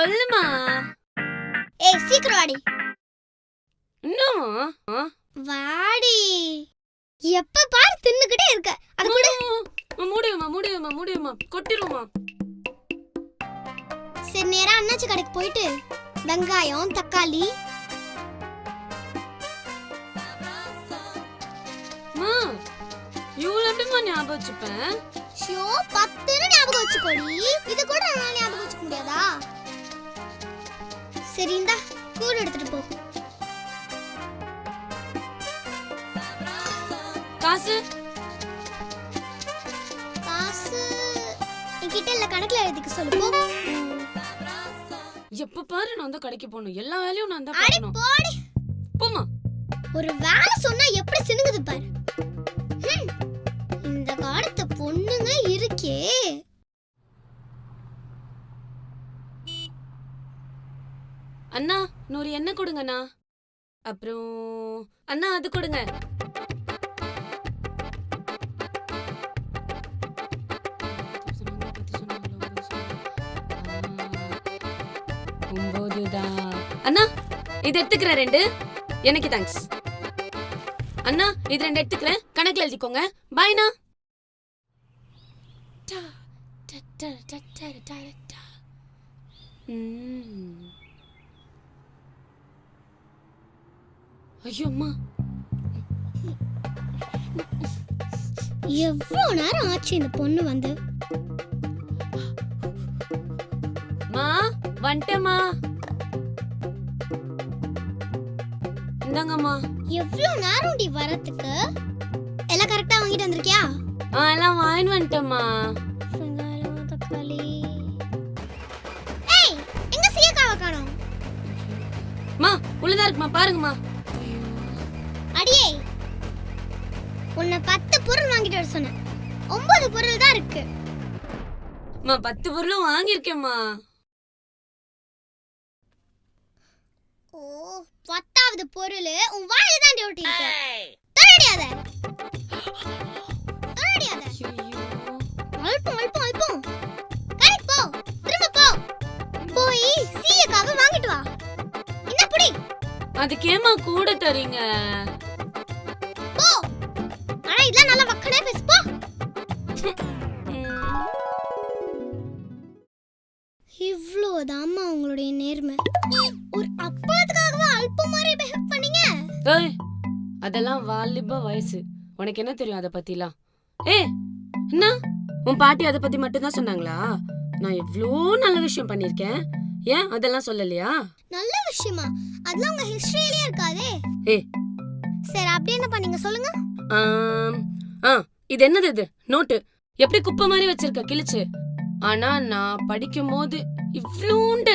சொல்லுமா. ஏய் சீக்கிரம் வாடி. என்னம்மா ஆ? வாடி. எப்ப பாரு தின்னுக்கிட்டே இருக்க. அது கூட. அம்மா, முடியுமா முடியுமா முடியுமா கொட்டிருமா சரி நேரா அண்ணாச்சி கடைக்கு போயிட்டு வெங்காயம் தக்காளி. இவ்வளவு எப்படிமா ஞாபகம் வச்சுப்பேன் ஷோ பத்துன்னு ஞாபகம் வச்சுக்கோடி. இது கூட நான் ஞாபகம் வச்சுக்க முடியாதா? சரி இந்தா எடுத்துட்டு போ. காசு? காசு என்கிட்ட இல்ல கணக்குல எழுதிக்க சொல்லு போ. எப்ப பாரு நான் தான் கடைக்கு போகணும். எல்லா வேலையும் நான் தான் அடி பார்க்கணும். போடி. போமா ஒரு வேலை சொன்னா எப்படி சினுங்குது பாரு. ஹம், அண்ணா நூறு எண்ணெய் கொடுங்கண்ணா. அப்புறம் அண்ணா அது கொடுங்க. அண்ணா இது எடுத்துக்கிறேன் ரெண்டு. எனக்கு தேங்க்ஸ் அண்ணா இது ரெண்டு எடுத்துக்கிறேன். கணக்குல எழுதிக்கோங்க. பாய்ண்ணா ம் ஐயோ அம்மா எவ்வளவு நேரம் ஆச்சு இந்த பொண்ணு வந்து? மா வந்துட்டேம்மா இந்தாங்கம்மா. எவ்வளவு நேரம் டி வரதுக்கு எல்லாம் கரெக்டா வாங்கிட்டு வந்திருக்கியா? ஆ எல்லாம் வாங்கிட்டு வந்துட்டேம்மா ஏய் எங்க சீக்காவை காணோம்? மா உள்ளதா இருக்குமா? பாருங்கம்மா. அடியே. உன்னை பத்து பொருள் வாங்கிட்டு வர சொன்னேன். ஒன்பது பொருள் தான் இருக்கு. அம்மா பத்து பொருளும் வாங்கியிருக்கேம்மா. ஓ பத்தாவது பொருள் உன் வாயில தான் டியூட்டி இருக்கு ஐயோ அல்பம் அல்பம் அல்பம் கரெக்ட் போ. திரும்ப போ. போய் சீயக்காவை வாங்கிட்டு வா. என்ன புடி? கூட தரீங்க. இதெல்லாம் நல்லா வக்கனே பேசு போ. ம். இவ்வளோதாம்மா உங்களுடைய நேர்மை. ஒரு அப்பளத்துக்காகவே அல்பம் மாதிரி பிஹேவ் பண்ணீங்க? ஏய் அதெல்லாம் வாலிப வயசு. உனக்கு என்ன தெரியும் அதை பத்திலாம்? ஏ என்ன உன் பாட்டி அதை பத்தி மட்டும் தான் சொன்னாங்களா? நான் எவ்வளோ நல்ல விஷயம் பண்ணிருக்கேன் ஏன் அதெல்லாம் சொல்லலையா? நல்ல விஷயமா? அதெல்லாம் உங்க ஹிஸ்டரியிலே இருக்காதே. ஏய். சரி அப்படி என்ன பண்ணீங்க சொல்லுங்க. ஆ இது என்னது இது? நோட்டு. எப்படி குப்பை மாதிரி வச்சிருக்க? கிழிச்சு. ஆனா நான் படிக்கும் போது இவ்வளோண்டு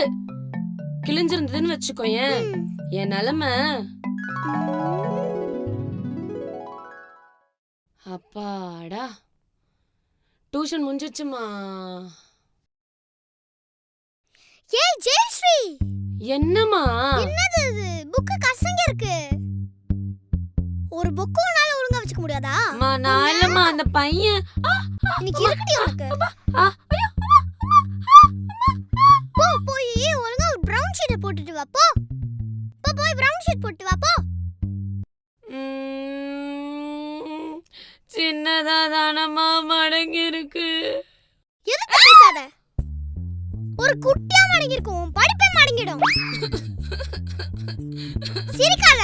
கிழிஞ்சிருந்ததுன்னு வச்சுக்கோயேன் ம். என் நிலைமை. அப்பாடா. டியூஷன் முடிஞ்சிச்சுமா ஏய் ஜெயஸ்ரீ! என்னம்மா? என்னது இது? புக்கு கசங்க நான் இல்லம்மா அந்த பையன். இன்னைக்கு இருக்கட்டி உனக்கு? போ போய் ஒழுங்கா ஒரு பிரவுன் ஷீட் போட்டுட்டு வா போ. போ போய் பிரவுன் ஷீட் போட்டு வா போ. சின்னதா தானம்மா மடங்கி இருக்கு. எதுக்கு பேசாத? ஒரு குட்டியா மடங்கி இருக்கும் படிப்பே மடங்கிடும். சிரிக்காத.